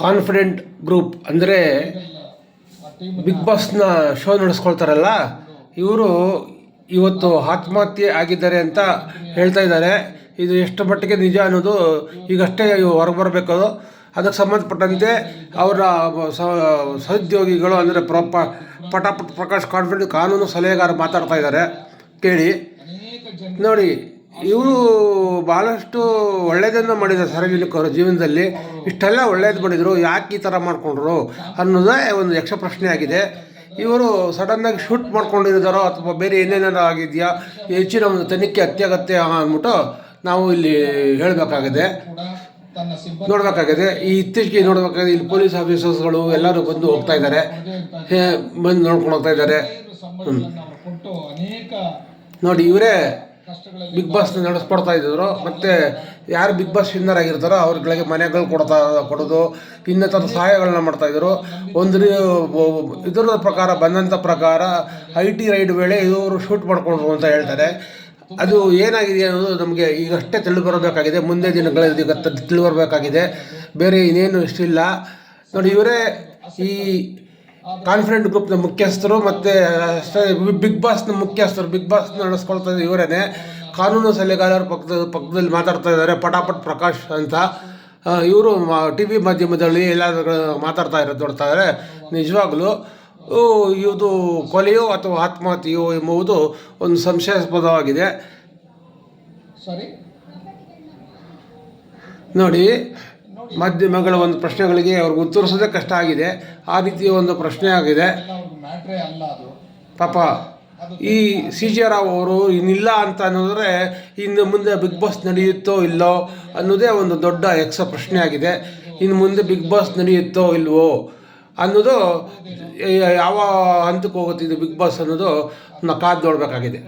Confident group ಅಂದರೆ big ಬಾಸ್ನ show ನಡೆಸ್ಕೊಳ್ತಾರಲ್ಲ, ಇವರು ಇವತ್ತು ಆತ್ಮಹತ್ಯೆ ಆಗಿದ್ದಾರೆ ಅಂತ ಹೇಳ್ತಾ ಇದ್ದಾರೆ. ಇದು ಎಷ್ಟು ಮಟ್ಟಿಗೆ ನಿಜ ಅನ್ನೋದು ಈಗಷ್ಟೇ ಹೊರಗೆ ಬರಬೇಕು. ಅದು ಅದಕ್ಕೆ ಸಂಬಂಧಪಟ್ಟಂತೆ ಅವರ ಸಹೋದ್ಯೋಗಿಗಳು ಅಂದರೆ ಪ್ರಪ ಪಟಾಪಟ್ ಪ್ರಕಾಶ್ ಕಾನ್ಫಿಡೆಂಟ್ ಕಾನೂನು ಸಲಹೆಗಾರ ಮಾತಾಡ್ತಾ ಇದ್ದಾರೆ. ಕೇಳಿ. ನೋಡಿ ಇವರು ಭಾಳಷ್ಟು ಒಳ್ಳೆಯದನ್ನು ಮಾಡಿದ ಸಾರ್ವಜನಿಕರು ಜೀವನದಲ್ಲಿ ಇಷ್ಟೆಲ್ಲ ಒಳ್ಳೇದು ಮಾಡಿದರು, ಯಾಕೆ ಈ ಥರ ಮಾಡಿಕೊಂಡ್ರು ಅನ್ನೋದೇ ಒಂದು ಯಕ್ಷ ಪ್ರಶ್ನೆ ಆಗಿದೆ. ಇವರು ಸಡನ್ನಾಗಿ ಶೂಟ್ ಮಾಡ್ಕೊಂಡಿದ್ದಾರೋ ಅಥವಾ ಬೇರೆ ಏನೇನಾರು ಆಗಿದೆಯಾ, ಹೆಚ್ಚಿನ ಒಂದು ತನಿಖೆ ಅತ್ಯಗತ್ಯ ಅಂದ್ಬಿಟ್ಟು ನಾವು ಇಲ್ಲಿ ಹೇಳಬೇಕಾಗಿದೆ. ನೋಡಬೇಕಾಗಿದೆ. ಈ ಇತ್ತೀಚೆಗೆ ನೋಡಬೇಕಾಗಿದೆ ಇಲ್ಲಿ ಪೊಲೀಸ್ ಆಫೀಸರ್ಸ್ಗಳು ಎಲ್ಲರೂ ಬಂದು ಹೋಗ್ತಾ ಇದ್ದಾರೆ. ಬಂದು ನೋಡ್ಕೊಂಡು ಹೋಗ್ತಾ ಇದ್ದಾರೆ. ನೋಡಿ, ಇವರೇ ಬಿಗ್ ಬಾಸ್ ನಡೆಸ್ಕೊಡ್ತಾ ಇದ್ದರು ಮತ್ತು ಯಾರು ಬಿಗ್ ಬಾಸ್ ವಿನ್ನರ್ ಆಗಿರ್ತಾರೋ ಅವ್ರಗಳಿಗೆ ಮನೆಗಳು ಕೊಡ್ತಾ ಕೊಡೋದು, ಇನ್ನಿತರ ಸಹಾಯಗಳನ್ನ ಮಾಡ್ತಾಯಿದ್ರು ಒಂದು ಇದರ ಪ್ರಕಾರ ಬಂದಂಥ ಪ್ರಕಾರ ಐ ಟಿ ರೈಡ್ ವೇಳೆ ಇವರು ಶೂಟ್ ಮಾಡ್ಕೊಂಡ್ರು ಅಂತ ಹೇಳ್ತಾರೆ. ಅದು ಏನಾಗಿದೆ ಅನ್ನೋದು ನಮಗೆ ಈಗಷ್ಟೇ ತಿಳಿದು ಬರಬೇಕಾಗಿದೆ ಮುಂದೆ ದಿನಗಳಲ್ಲಿ ತಿಳಿಬರಬೇಕಾಗಿದೆ ಬೇರೆ ಇನ್ನೇನು ಇಷ್ಟಿಲ್ಲ. ನೋಡಿ, ಇವರೇ ಈ ಕಾನ್ಫಿಡೆಂಟ್ ಗ್ರೂಪ್ನ ಮುಖ್ಯಸ್ಥರು ಮತ್ತು ಬಿಗ್ ಬಾಸ್ನ ಮುಖ್ಯಸ್ಥರು ಬಿಗ್ ಬಾಸ್ ನಡೆಸ್ಕೊಳ್ತಾ ಇವರೇ ಕಾನೂನು ಸಲಹೆಗಾರರ ಪಕ್ಕದ ಪಕ್ಕದಲ್ಲಿ ಮಾತಾಡ್ತಾ ಇದ್ದಾರೆ ಪಟಾಪಟ್ ಪ್ರಕಾಶ್ ಅಂತ. ಇವರು ಟಿ ವಿ ಮಾಧ್ಯಮದಲ್ಲಿ ಎಲ್ಲಾದ್ರೂ ಮಾತಾಡ್ತಾ ಇರೋದು ನೋಡ್ತಾ ಇದ್ದಾರೆ. ನಿಜವಾಗ್ಲೂ ಇದು ಕೊಲೆಯೋ ಅಥವಾ ಆತ್ಮಹತ್ಯೆಯೋ ಎಂಬುದು ಒಂದು ಸಂಶಯಾಸ್ಪದವಾಗಿದೆ. ಸಾರಿ ನೋಡಿ ಮಾಧ್ಯಮಗಳ ಒಂದು ಪ್ರಶ್ನೆಗಳಿಗೆ ಅವ್ರಿಗೆ ಉತ್ತರಿಸೋದೇ ಕಷ್ಟ ಆಗಿದೆ. ಆ ರೀತಿಯ ಒಂದು ಪ್ರಶ್ನೆ ಆಗಿದೆ. ಪಾಪ, ಈ ಸಿ ಜಿ ರಾವ್ ಅವರು ಇನ್ನಿಲ್ಲ ಅಂತ ಅನ್ನೋದ್ರೆ ಇನ್ನು ಮುಂದೆ ಬಿಗ್ ಬಾಸ್ ನಡೆಯುತ್ತೋ ಇಲ್ಲೋ ಅನ್ನೋದೇ ಒಂದು ದೊಡ್ಡ ಯಕ್ಷ ಪ್ರಶ್ನೆ ಆಗಿದೆ. ಇನ್ನು ಮುಂದೆ ಬಿಗ್ ಬಾಸ್ ನಡೆಯುತ್ತೋ ಇಲ್ವೋ ಅನ್ನೋದು ಯಾವ ಹಂತಕ್ಕೆ ಹೋಗುತ್ತಿದ್ದು ಬಿಗ್ ಬಾಸ್ ಅನ್ನೋದು ನಾ ಕಾದು ನೋಡಬೇಕಾಗಿದೆ.